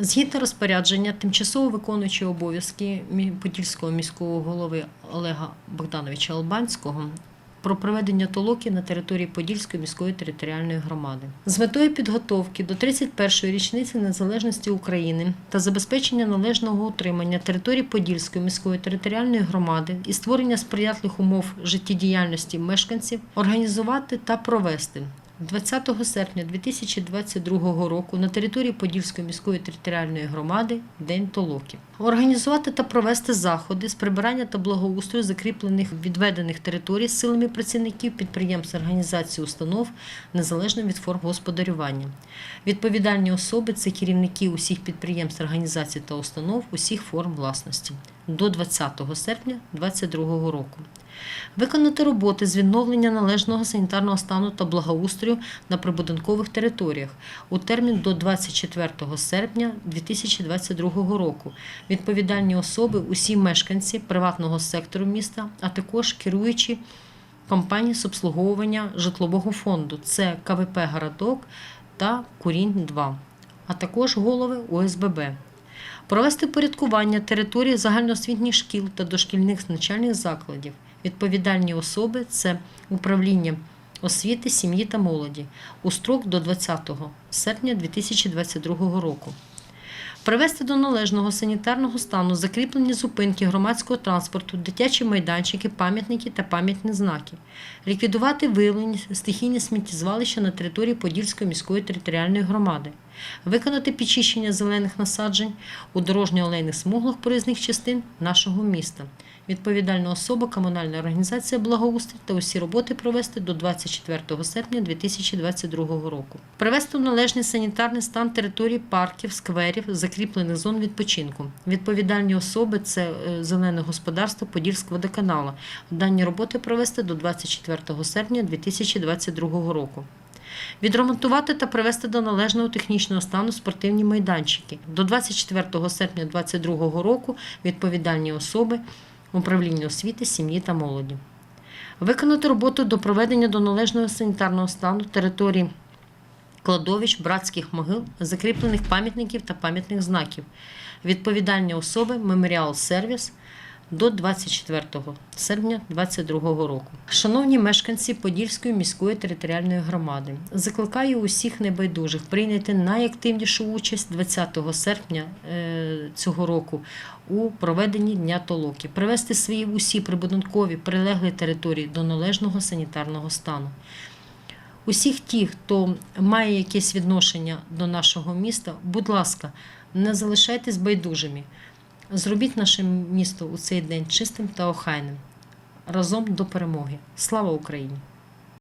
Згідно розпорядження, тимчасово виконуючи обов'язки Подільського міського голови Олега Богдановича Албанського про проведення толоки на території Подільської міської територіальної громади. З метою підготовки до 31-ї річниці незалежності України та забезпечення належного утримання території Подільської міської територіальної громади і створення сприятливих умов життєдіяльності мешканців організувати та провести 20 серпня 2022 року на території Подільської міської територіальної громади День Толоки. Організувати та провести заходи з прибирання та благоустрою закріплених відведених територій силами працівників підприємств, організацій, установ незалежно від форм господарювання. Відповідальні особи це керівники усіх підприємств, організацій та установ усіх форм власності до 20 серпня 2022 року. Виконати роботи з відновлення належного санітарного стану та благоустрою на прибудинкових територіях у термін до 24 серпня 2022 року. Відповідальні особи, усі мешканці приватного сектору міста, а також керуючі компанії з обслуговування житлового фонду. Це КВП Городок та Курінь 2, а також голови ОСББ. Провести порядкування території загальноосвітніх шкіл та дошкільних навчальних закладів. Відповідальні особи це управління освіти, сім'ї та молоді у строк до 20 серпня 2022 року. Привести до належного санітарного стану закріплені зупинки громадського транспорту, дитячі майданчики, пам'ятники та пам'ятні знаки, ліквідувати виявлені стихійні сміттєзвалища на території Подільської міської територіальної громади, виконати підчищення зелених насаджень у дорожньо-олейних смуглах проїзних частин нашого міста. Відповідальна особа комунальна організація благоустрій та усі роботи провести до 24 серпня 2022 року. Привести в належний санітарний стан території парків, скверів, закріплених зон відпочинку. Відповідальні особи це е, зелене господарство Подільського водоканалу. Дані роботи провести до 24 серпня 2022 року. Відремонтувати та привести до належного технічного стану спортивні майданчики. До 24 серпня 2022 року відповідальні особи управління освіти, сім'ї та молоді. Виконати роботу до проведення до належного санітарного стану території кладовищ, братських могил, закріплених пам'ятників та пам'ятних знаків. Відповідальні особи Меморіал Сервіс до 24 серпня 2022 року. Шановні мешканці Подільської міської територіальної громади, закликаю усіх небайдужих прийняти найактивнішу участь 20 серпня е, цього року у проведенні Дня Толоки, привести свої усі прибудинкові прилеглі території до належного санітарного стану. Усіх ті, хто має якесь відношення до нашого міста, будь ласка, не залишайтесь байдужими. Зробіть наше місто у цей день чистим та охайним. Разом до перемоги. Слава Україні!